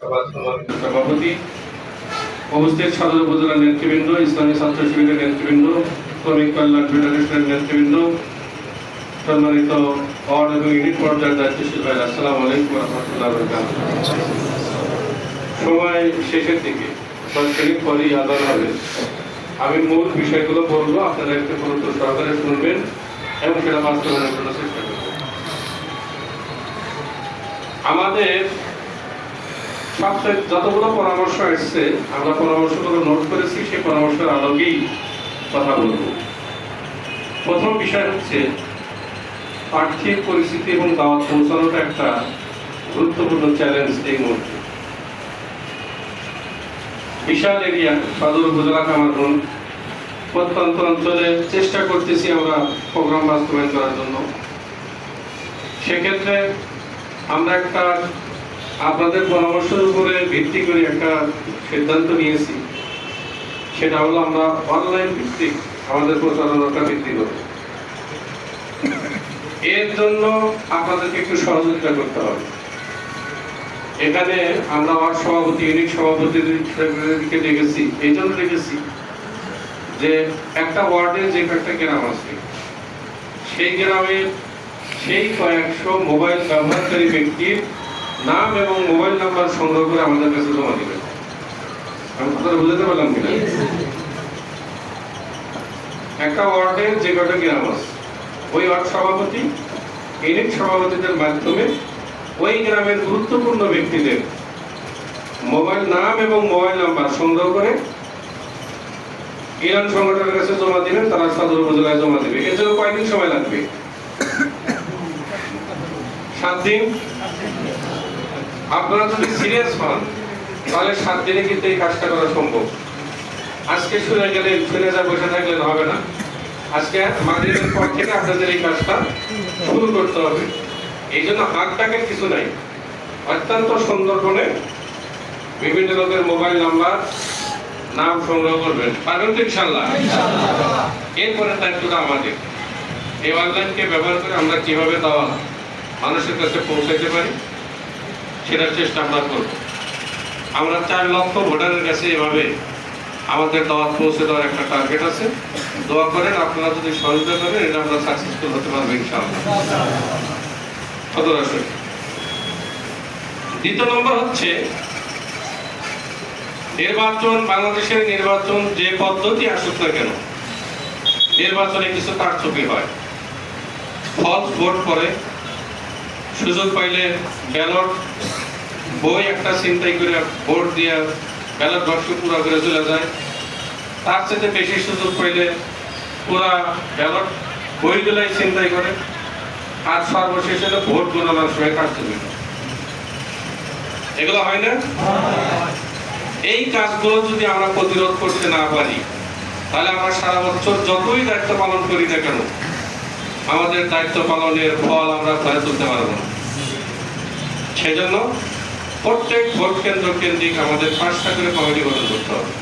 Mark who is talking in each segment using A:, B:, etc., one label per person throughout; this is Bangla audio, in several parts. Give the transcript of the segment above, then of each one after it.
A: সভাপতি সদর উপজেলার নেতৃবৃন্দ ইসলামী ছাত্র শিবিরের নেতৃবৃন্দ, শ্রমিক কল্যাণ ফেডারেশনের নেতৃবৃন্দ, সম্মানিত ওয়ার্ড এবং ইউনিট পর্যায়ের আলাইকুম রহমতুল্লাহ সময় শেষের দিকে মিনিট আদান হবে। আমি মূল বিষয়গুলো বলব, আপনারা একটু গুরুত্ব সহকারে শুনবেন এবং সেটা বাস্তবায়নের জন্য চেষ্টা করবেন। আমাদের যতগুলো পরামর্শ এসছে আমরা পরামর্শগুলো নোট করেছি সেই পরামর্শের আলোকেই কথা বলব। প্রথম বিষয় হচ্ছে পরিস্থিতি এবং দাওয়াত পৌঁছানোটা একটা গুরুত্বপূর্ণ চ্যালেঞ্জ এই মুহূর্তে। বিশাল এরিয়া সদর উপজেলা কামারগঞ্জ প্রত্যন্ত অঞ্চলে চেষ্টা করতেছি আমরা প্রোগ্রাম বাস্তবায়ন করার জন্য। সেক্ষেত্রে আমরা একটা আপনাদের পরামর্শের উপরে ভিত্তি করে একটা সিদ্ধান্ত নিয়েছি। সেটা হলো আমরা অনলাইন ভিত্তিক আমাদের প্রচারণাটা বৃদ্ধি করব। এর জন্য আপনাদেরকে একটু সহযোগিতা করতে হবে। এখানে আমরা ওয়ার্ড সভাপতি, ইউনিট সভাপতিকে দেখেছি, এই জন্য দেখেছি যে একটা ওয়ার্ডে যে কয়েকটা গ্রাম আছে, সেই গ্রামের সেই কয়েকশো মোবাইল ব্যবহারকারী ব্যক্তির নাম এবং মোবাইল নাম্বার সংগ্রহ করে আমাদের কাছে জমা দিবেন। আমি কথাটা বুঝতে পারলাম কিনা? একটা ওয়ার্ডের যে কটা গ্রাম আছে ওই ওয়ার্ড সভাপতি, ইউনিট সভাপতিদের মাধ্যমে ওই গ্রামের গুরুত্বপূর্ণ ব্যক্তিদের মোবাইল নাম এবং মোবাইল নাম্বার সংগ্রহ করে ইরান সংগঠনের কাছে জমা দিবেন, তারা সদর উপজেলায় জমা দেবে। এর জন্য কয়দিন সময় লাগবে? সাত দিন? আপনারা যদি সিরিয়াস হন, তাহলে সাত দিনে কিন্তু এই কাজটা করা সম্ভব। আজকে শুনে গেলে শুনে যা বসে থাকলে হবে না। আজকে মাগরিবের পর থেকে আপনাদের এই কাজটা শুরু করতে হবে। এই জন্য হাত টাকের কিছু নাই। অত্যন্ত সুন্দরবনে বিভিন্ন লোকের মোবাইল নাম্বার, নাম সংগ্রহ করবেন। পারবেন তো ইনশাল্লাহ এরপরে দায়িত্বটা আমাদের এই অনলাইনকে ব্যবহার করে আমরা কীভাবে দেওয়া মানুষের কাছে পৌঁছাতে পারি? সেটার চেষ্টা আমরা করব। আমরা চার লক্ষ ভোটারের কাছে এভাবে আমাদের দাওয়াত পৌঁছে দেওয়ার একটা টার্গেট আছে। দোয়া করেন, আপনারা যদি সহযোগিতা করেন, এটা আমরা সাকসেসফুল হতে পারব ইনশাআল্লাহ। দ্বিতীয় নম্বর হচ্ছে, নির্বাচন, বাংলাদেশের নির্বাচন যে পদ্ধতি আসুক না কেন, নির্বাচনে কিছু কারচুপি হয়। ফলস ভোট করে সুযোগ পাইলে ব্যালট বই একটা চিন্তাই করে ভোট দিয়ে ব্যালট বাক্স পুরো করে চলে যায়। তার সাথে বেশি সুযোগ পাইলে পুরা ব্যালট বইগুলাই চিন্তাই করে আর সর্বশেষ হলো ভোট গণনার সময় হয়। এগুলো হয় না? এই কাজগুলো যদি আমরা প্রতিরোধ করতে না পারি, তাহলে আমরা সারা বছর যতই দায়িত্ব পালন করি না কেন, আমাদের দায়িত্ব পালনের ফল আমরা ঘরে তুলতে পারব না। সেজন্য প্রত্যেক ভোট কেন্দ্র কেন্দ্রিক আমাদের পাঁচটা করে কমিটি গঠন করতে হবে।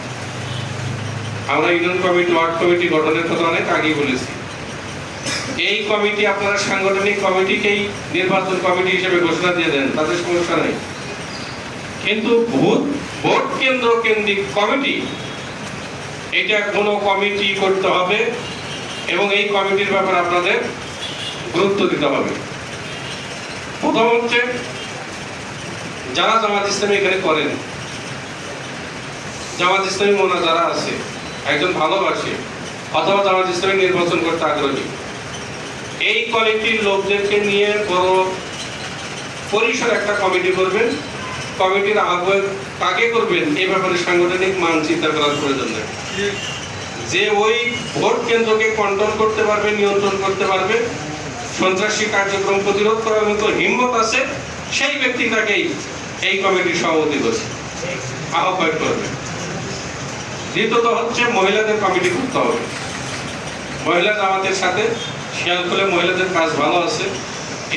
A: আমরা ইউনিয়ন কমিটি, ওয়ার্ড কমিটি গঠনের কথা অনেক আগেই বলেছি। এই কমিটি আপনারা সাংগঠনিক কমিটিকেই নির্বাচন কমিটি হিসেবে ঘোষণা দিয়ে দেন তাদের সমস্যা নেই। কিন্তু ভোট ভোট কেন্দ্র কেন্দ্রিক কমিটি, এটা কোনো কমিটি করতে হবে এবং এই কমিটির ব্যাপারে আপনাদের গুরুত্ব দিতে হবে। প্রথম হচ্ছে যারা জামাত ইসলামী এখানে করেন, জামাত ইসলামী মোনা যারা আছে, একজন ভালোবাসে, অথবা জামাত ইসলামী নির্বাচন করতে আগ্রহী, এই কমিটির লোকদেরকে নিয়ে বড় পরিসর একটা কমিটি করবেন, কমিটির আহ্বায়ক কাকে করবেন এই ব্যাপারে সাংগঠনিক মান চিন্তা করার প্রয়োজন নেই। যে ওই ভোট কেন্দ্রকে কন্ট্রোল করতে পারবে, নিয়ন্ত্রণ করতে পারবে, সন্ত্রাসী কার্যক্রম প্রতিরোধ করার মতো হিম্মত আছে, সেই ব্যক্তিটাকেই এই কমিটির সভাপতি করছে। আহ্বায়ক করবে। দ্বিতীয়ত হচ্ছে মহিলাদের কমিটি করতে হবে। মহিলা জামাতের সাথে শিয়ালখোলে মহিলাদের কাজ ভালো আছে।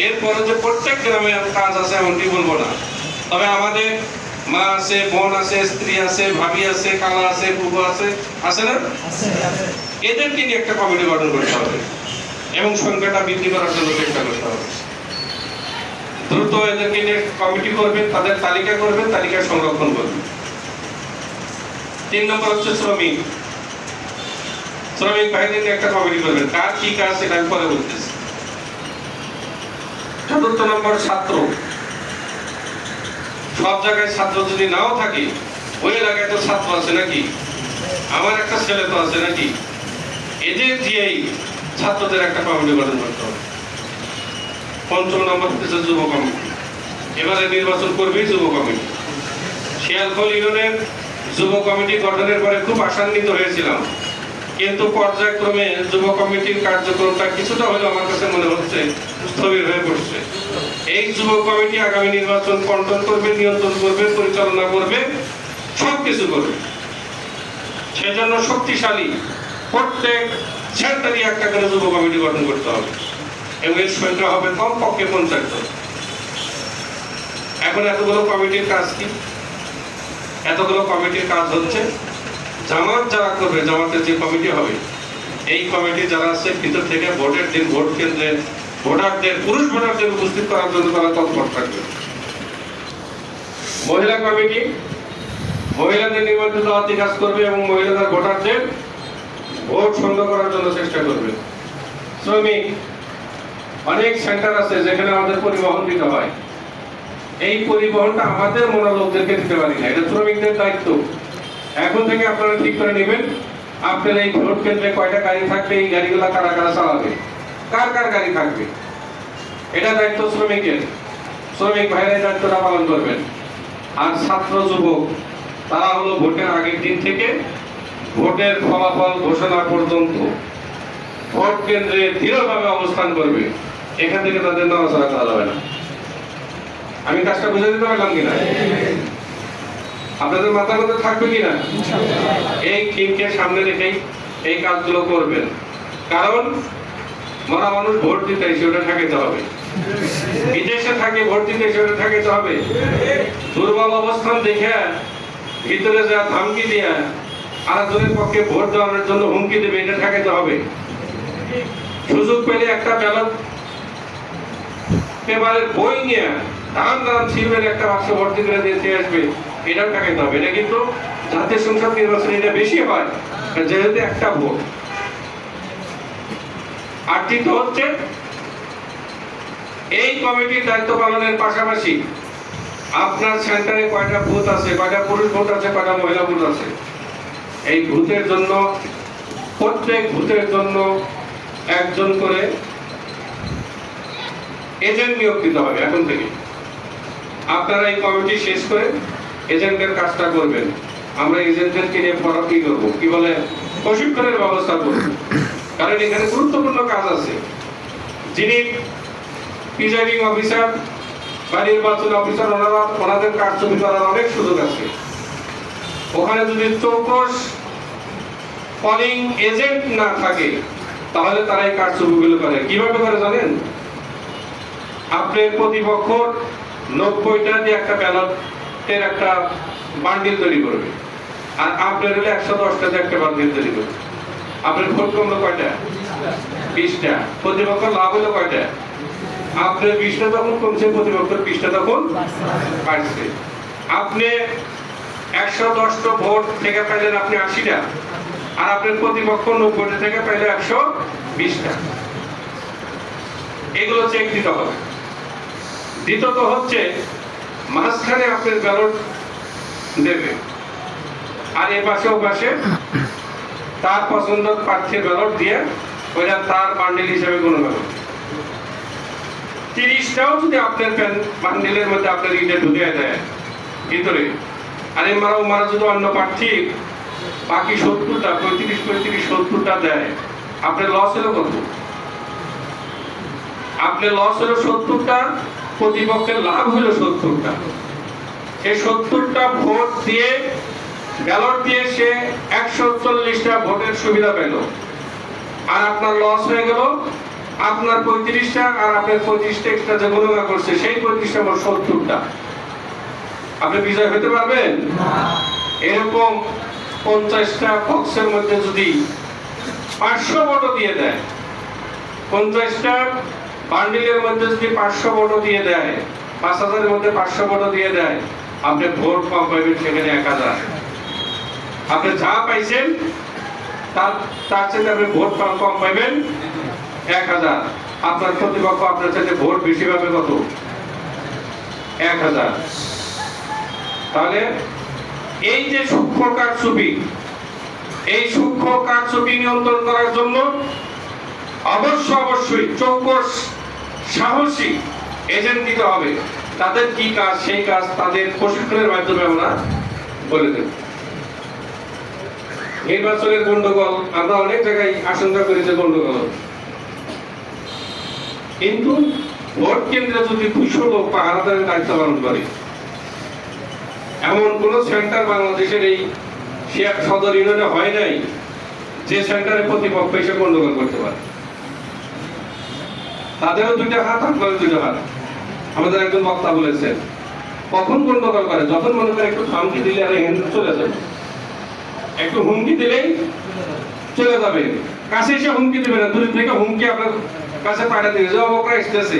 A: এরপরে যে প্রত্যেক গ্রামে কাজ আছে এমনটি বলব না। তবে আমাদের মা আছে বোন আছে স্ত্রী আছে ভাবি আছে কালা আছে পুবু আছে আছে না? এদেরকে নিয়ে একটা কমিটি গঠন করতে হবে। এবং সংখ্যাটা বৃদ্ধি করার জন্য চেষ্টা করতে হবে। দ্রুত এদেরকে নিয়ে কমিটি করবেন, তাদের তালিকা করবেন, তালিকা সংরক্ষণ করবেন। তিন নম্বর হচ্ছে শ্রমিক। শ্রমিক নিয়ে একটা কমিটি করবেন। কার কি কাজ সেটা আমি পরে বলতেছি। চতুর্থ নম্বর ছাত্র। সব জায়গায় ছাত্র যদি নাও থাকে, ওই এলাকায় তো ছাত্র আছে নাকি? আমার একটা ছেলে তো আছে নাকি? এদের দিয়েই ছাত্রদের একটা কমিটি গঠন করতে হবে। পঞ্চম নম্বর হচ্ছে যুব কমিটি এবারে নির্বাচন করবেই যুব কমিটি শিয়ালখোল ইউনিয়নের যুব কমিটি গঠনের পরে খুব আশান্বিত হয়েছিলাম। কিন্তু পর্যায়ক্রমে যুব কমিটির কার্যক্রমটা কিছুটা হলেও আমার কাছে মনে হচ্ছে স্থবির হয়ে পড়ছে। এই যুব কমিটি আগামী নির্বাচন কন্ট্রোল করবে, নিয়ন্ত্রণ করবে, পরিচালনা করবে সব কিছু করবে। সেজন্য শক্তিশালী প্রত্যেক সেন্টারই একটা করে যুব কমিটি গঠন করতে হবে। এবং এর হবে কম পক্ষে পঞ্চাশ জন। এখন এতগুলো কমিটির কাজ কি? এতগুলো কমিটির কাজ হচ্ছে, জামাত যারা করবে, জামাতের যে কমিটি হবে, এই কমিটি যারা আছে, ভিতর থেকে ভোটের দিন, ভোট কেন্দ্রে ভোটারদের, পুরুষ ভোটারদের উপস্থিত করার জন্য তারা তৎপর থাকবে। মহিলা কমিটি, মহিলাদের নির্বাচিত হাতে কাজ করবে এবং মহিলাদের ভোটারদের ভোট সংগ্রহ করার জন্য চেষ্টা করবে। শ্রমিক অনেক সেন্টার আছে যেখানে আমাদের পরিবহন দিতে হয়। এই পরিবহনটা আমাদের মনে লোকদেরকে দিতে পারি না, এটা শ্রমিকদের দায়িত্ব। এখন থেকে আপনারা ঠিক করে নেবেন, আপনার এই ভোট কেন্দ্রে কয়টা গাড়ি থাকবে, এই গাড়িগুলো কারা কারা চালাবে? কার কার গাড়ি থাকবে? এটা দায়িত্ব শ্রমিকের। শ্রমিক ভাইরা দায়িত্বটা পালন করবেন। আর ছাত্র যুবক, তারা হলো ভোটের আগের দিন থেকে ভোটের ফলাফল ঘোষণা পর্যন্ত ভোট কেন্দ্রে দৃঢ়ভাবে অবস্থান করবে। এখান থেকে তাদের নড়াচড়া করা যাবে না। আমি কাজটা বুঝে দিতে পারলাম কিনা? আপনাদের মাথার মধ্যে থাকবে কিনা? এই থিমকে সামনে রেখেই এই কাজগুলো করবেন। কারণ মরা মানুষ ভোট দিতে এসে ওটা ঠেকাইতে হবে। বিদেশে থাকে, ভোট দিতে এসে ওটা ঠেকাইতে হবে। দুর্বল অবস্থান দেখে ভিতরে যা ধমকি দিয়া আরেকজনের পক্ষে ভোট দেওয়ানোর জন্য হুমকি দেবে, এটা ঠেকাইতে হবে। সুযোগ পেলে একটা ব্যালট পেপারের বই নিয়ে দাম দাম ছিলবেন একটা বাক্স ভর্তি করে দিয়ে আসবে, এটাও ঠেকাইতে হবে। এটা কিন্তু জাতীয় সংসদ নির্বাচন এটা বেশি হয় যেহেতু একটা ভোট। আর তৃতীয় হচ্ছে, এই কমিটির দায়িত্ব পালনের পাশাপাশি আপনার সেন্টারে কয়টা বুথ আছে, কয়টা পুরুষ ভোট আছে, কয়টা মহিলা ভোট আছে? এই ভূতের জন্য, প্রত্যেক ভূতের জন্য একজন করে এজেন্ট নিয়োগ দিতে হবে এখন থেকে। আপনারা এই কমিটি শেষ করে এজেন্টের কাজটা করবেন। আমরা এজেন্টদেরকে নিয়ে পড়া কি করব? কি বলে? প্রশিক্ষণের ব্যবস্থা করব। কারণ এখানে গুরুত্বপূর্ণ কাজ আছে। যিনি প্রিজাইডিং অফিসার বা নির্বাচন অফিসার, ওনারা ওনাদের কার্যক্রম করার অনেক সুযোগ আছে। ওখানে যদি চৌকস পলিং এজেন্ট না থাকে, তাহলে তারা এই কার্যক্রমগুলো করে। কীভাবে করে জানেন? আপনার প্রতিপক্ষ নব্বইটা দিয়ে একটা ব্যালটের একটা বান্ডিল তৈরি করবে। আর আপনার হলে একশো দশটা দিয়ে একটা বান্ডিল তৈরি করবে। আপনার ভোট কমলো কয়টা? বিশটা। প্রতিপক্ষ লাভ হলো কয়টা? আপনার বিশটা তখন কমছে প্রতিপক্ষ বিশটা তখন বাড়ছে। আপনি একশো দশটা ভোট থেকে পাইলেন আপনি আশিটা। আর আপনার প্রতিপক্ষ নব্বইটা থেকে পাইলে একশো বিশটা। এগুলো চেক দিতে হবে দ্বিতীয়ত হচ্ছে, মাঝখানে আপনার ব্যালট দেবে। আর এ পাশে ও পাশে তার পছন্দ প্রার্থীর ব্যালট দিয়ে ওইটা তার বান্ডিল হিসেবে কোনো ব্যালট তিরিশটাও যদি আপনার বান্ডিলের মধ্যে আপনার ইটে ঢুকে দেয়, ভিতরে। আর এই মারা মারা যদি অন্য প্রার্থী বাকি সত্তরটা, পঁয়ত্রিশ পঁয়ত্রিশ, সত্তরটা দেয়, আপনার লস হলো কত? আপনার লস হলো সত্তরটা প্রতিপক্ষের লাভ হলো সত্তরটা। এই সত্তরটা ভোট দিয়ে ব্যালট দিয়ে সে একশো চল্লিশটা ভোটের সুবিধা পেল। আর আপনার লস হয়ে গেল আপনার পঁয়ত্রিশটা আর আপনার পঁয়ত্রিশটা এক্সট্রা যে গণনা করছে সেই পঁয়ত্রিশটা মোট সত্তরটা। আপনি বিজয় হতে পারবেন? এরকম পঞ্চাশটা বক্সের মধ্যে যদি পাঁচশো ভোটও দিয়ে দেয় পঞ্চাশটা বান্ডিলের মধ্যে যদি পাঁচশো ভোটও দিয়ে দেয়, পাঁচ হাজারের মধ্যে পাঁচশো ভোটও দিয়ে দেয়, আপনি ভোট কম পাইবেন সেখানে এক হাজার। আপনি যা পাইছেন, তার তার সাথে আপনি ভোট কম কম পাইবেন এক হাজার। আপনার প্রতিপক্ষ আপনার সাথে ভোট বেশি পাবে কত? এক হাজার। তাহলে এই যে সূক্ষ্ম কারচুপি, এই সূক্ষ্ম কারচুপি নিয়ন্ত্রণ করার জন্য অবশ্য অবশ্যই চৌকস সাহসী এজেন্ট দিতে হবে। তাদের কি কাজ, সেই কাজ তাদের প্রশিক্ষণের মাধ্যমে আমরা বলে দেব। নির্বাচনের গন্ডগোল, আমরা অনেক জায়গায় আশঙ্কা করি যে গন্ডগোল। কিন্তু ভোট কেন্দ্রে যদি দুশো লোক পাহারাদারের দায়িত্ব পালন করে, এমন কোন সেন্টার বাংলাদেশের এই সদর ইউনিয়নে হয় নাই যে সেন্টারে প্রতিপক্ষ এসে গন্ডগোল করতে পারে। তাদেরও দুইটা হাত আপনারও দুইটা হাত। আমাদের একজন বক্তা বলেছেন, কখন গন্ডগোল করে, যখন মনে করে একটু থামকি দিলে আর হিন্দু চলে যাবে। একটু হুমকি দিলেই চলে যাবে। কাছে এসে হুমকি দেবে না, দূর থেকে হুমকি আপনার কাছে পাঠিয়ে দিবে। যে অবকরা এসতেছে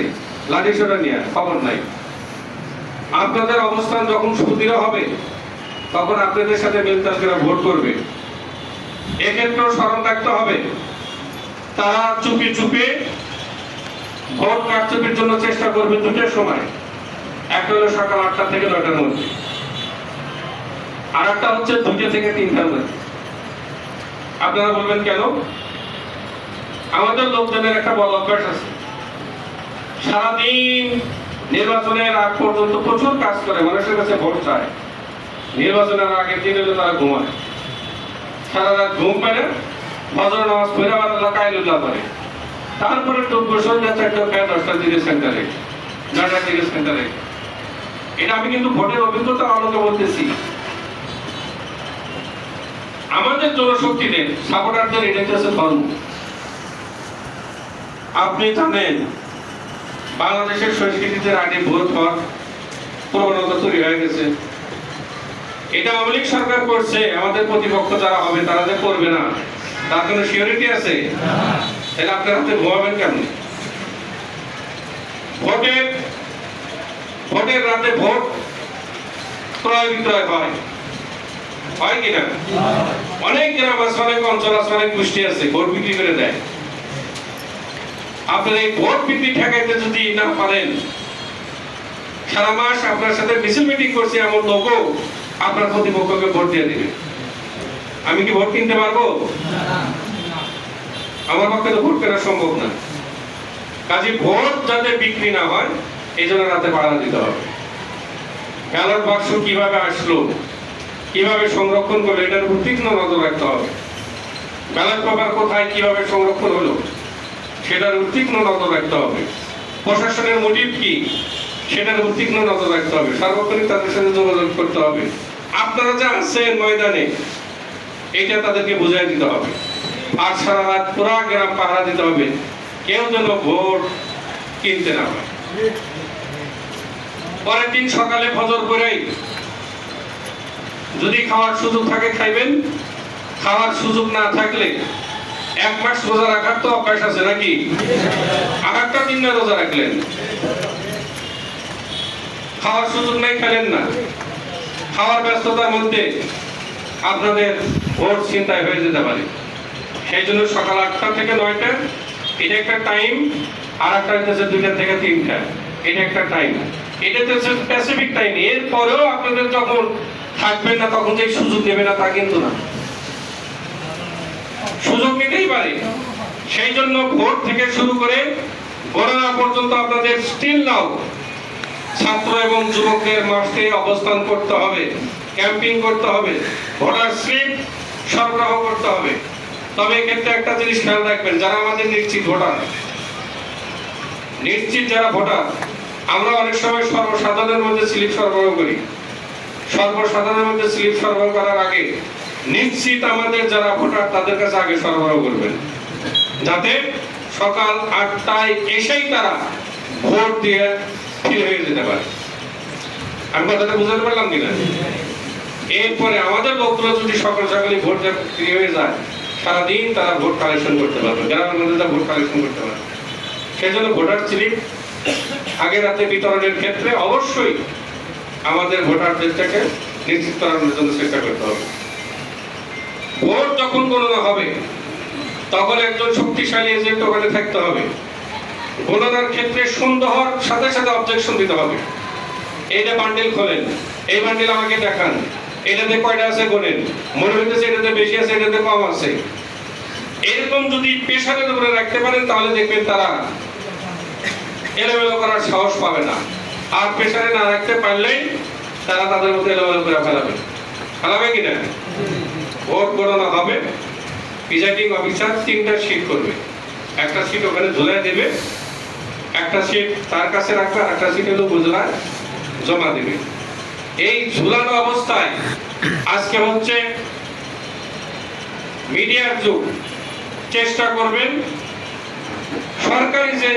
A: লাঠি সোটা নিয়ে, খবর নাই। আপনাদের অবস্থান যখন সুদৃঢ় হবে, তখন আপনাদের সাথে মেলতালকেরা ভোট করবে। এক্ষেত্রেও স্মরণ রাখতে হবে, তারা চুপি চুপে ভোট কারচুপির জন্য চেষ্টা করবে দুটোর সময়। একটা হলো সকাল আটটা থেকে নয়টার মধ্যে। আর একটা হচ্ছে দুটো থেকে তিনটার মধ্যে। আপনারা বলবেন কেন? আমাদের লোকজনের একটা বড় অভ্যাস আছে। সারাদিন নির্বাচনের আগ পর্যন্ত প্রচুর কাজ করে, মানুষের কাছে ভোট চায়। নির্বাচনের আগের দিন হলে তারা ঘুমায়। সারা রাত ঘুম পেলে ফজর নামাজ পড়ে আবার আল্লাহ করে। তারপরে একটু সন্ধ্যা চারটা খায় দশটার দিকে সেন্টারে নয়টার দিকে সেন্টারে। এটা আমি কিন্তু ভোটের অভিজ্ঞতা আলোকে বলতেছি। আমাদের জনশক্তিদের, সাপোর্টারদের এটা হচ্ছে ধর্ম। আপনি জানেন, বাংলাদেশের সংস্কৃতিতে আগে ভোট হওয়ার প্রবণতা তৈরি হয়ে গেছে। এটা আওয়ামী সরকার করছে, আমাদের প্রতিপক্ষ যারা হবে তারা যে করবে না, তার কোনো সিওরিটি আছে? তাহলে আপনার হাতে ঘুমাবেন কেন? ভোটের ভোটের রাতে ভোট ক্রয় বিক্রয় হয়। হয় কিনা অনেক অনেক অঞ্চল আছে, অনেক গোষ্ঠী আছে, ভোট বিক্রি করে দেয়। আপনার এই ভোট বিক্রি ঠেকাইতে যদি না পারেন, সারা মাস আপনার সাথে মিছিল মিটিং করছে এমন লোকও আপনার প্রতিপক্ষকে ভোট দিয়ে দিবে। আমি কি ভোট কিনতে পারব? আমার পক্ষে তো ভোট কেনা সম্ভব না। কাজে ভোট যাতে বিক্রি না হয়, এই জন্য রাতে বাড়া দিতে হবে। ব্যালট বাক্স কীভাবে আসলো, কীভাবে সংরক্ষণ করল, এটার উপর তীক্ষ্ণ নজর রাখতে হবে। ব্যালট পেপার কোথায়, কীভাবে সংরক্ষণ হলো, সেটার উপর তীক্ষ্ণ নজর রাখতে হবে। প্রশাসনের মোটিভ কি, সেটার উপর তীক্ষ্ণ নজর রাখতে হবে। সার্বক্ষণিক তাদের সাথে যোগাযোগ করতে হবে। আপনারা যা আছেন ময়দানে এটা তাদেরকে বুঝাই দিতে হবে। আর সারা রাত পুরা গ্রাম পাহারা দিতে হবে। কেউ যেন ভোট কিনতে না হয় পরের দিন সকালে ফজর করেই যদি খাওয়ার সুযোগ থাকে খাইবেন। খাওয়ার সুযোগ না থাকলে এক মাস রোজা রাখার তো অভ্যাস আছে নাকি? আর একটা দিন না রোজা রাখলেন। খাওয়ার সুযোগ নাই খেলেন না। খাওয়ার ব্যস্ততার মধ্যে আপনাদের ভোট চিন্তায় হয়ে যেতে পারে। সেই জন্য সকাল আটটা থেকে নয়টা, এটা একটা টাইম আর একটা হচ্ছে দুইটা থেকে তিনটা, এটা একটা টাইম এটা হচ্ছে স্পেসিফিক টাইম এরপরেও আপনাদের যখন থাকবেন না, তখন যে সুযোগ দেবে না, তা কিন্তু না। সুযোগ নিতেই পারে। সেই জন্য ভোট থেকে শুরু করে গণনা পর্যন্ত আপনাদের স্টিল নাও ছাত্র এবং যুবকদের মাঠে অবস্থান করতে হবে ক্যাম্পিং করতে হবে, ভোটার স্লিপ সরবরাহ করতে হবে। তবে এক্ষেত্রে একটা জিনিস খেয়াল রাখবেন, যারা আমাদের নিশ্চিত ভোটার, নিশ্চিত যারা ভোটার, আমরা অনেক সময় সর্বসাধারণের মধ্যে স্লিপ সরবরাহ করি। সর্বসাধারণের মধ্যে স্লিপ সরবরাহ করার আগে নিশ্চিত আমাদের যারা ভোটার, তাদের কাছে আগে সরবরাহ করবেন। যাতে সকাল আটটায় এসেই তারা ভোট দিয়ে ফিরে হয়ে যেতে পারে। আমি কথাটা বুঝাতে পারলাম কিনা? এরপরে আমাদের লোকগুলো যদি সকাল সকালে ভোট হয়ে যায় সারাদিন তারা ভোট কালেকশন করতে পারবে গ্রামের মধ্যে তারা ভোট কালেকশন করতে পারবে। সেই জন্য ভোটার স্লিপ আগে রাতে বিতরণের ক্ষেত্রে অবশ্যই আমাদের ভোটারদেরটাকে নিশ্চিত করানোর জন্য চেষ্টা করতে হবে। ভোট যখন গণনা হবে, তখন একজন শক্তিশালী এজেন্ট ওখানে থাকতে হবে। গণনার ক্ষেত্রে সুন্দর হওয়ার সাথে সাথে অবজেকশন দিতে হবে। এইটা বান্ডিল খোলেন, এই বান্ডিল আমাকে দেখান। এটাতে কয়টা আছে গোনেন মনে হইতেছে এটাতে বেশি আছে, এটাতে কম আছে। এরকম যদি পেশারের উপরে রাখতে পারেন, তাহলে দেখবেন তারা এলোমেলো করার সাহস পাবে না। আর পেশারে না রাখতে পারলেই তারা তাদের মধ্যে এলোমেলো করে ফেলাবে। ফেলাবে কিনা ভোট গণনা হবে। প্রিজাইডিং অফিসার তিনটা সিট করবে। একটা সিট ওখানে ঝুলাই দেবে, একটা সিট তার কাছে রাখবে, আর একটা সিট হলো গুজরাট জমা দেবে। এই ঝুলানো অবস্থায় আজকে হচ্ছে মিডিয়ার যুগ। চেষ্টা করবেন সরকারি যে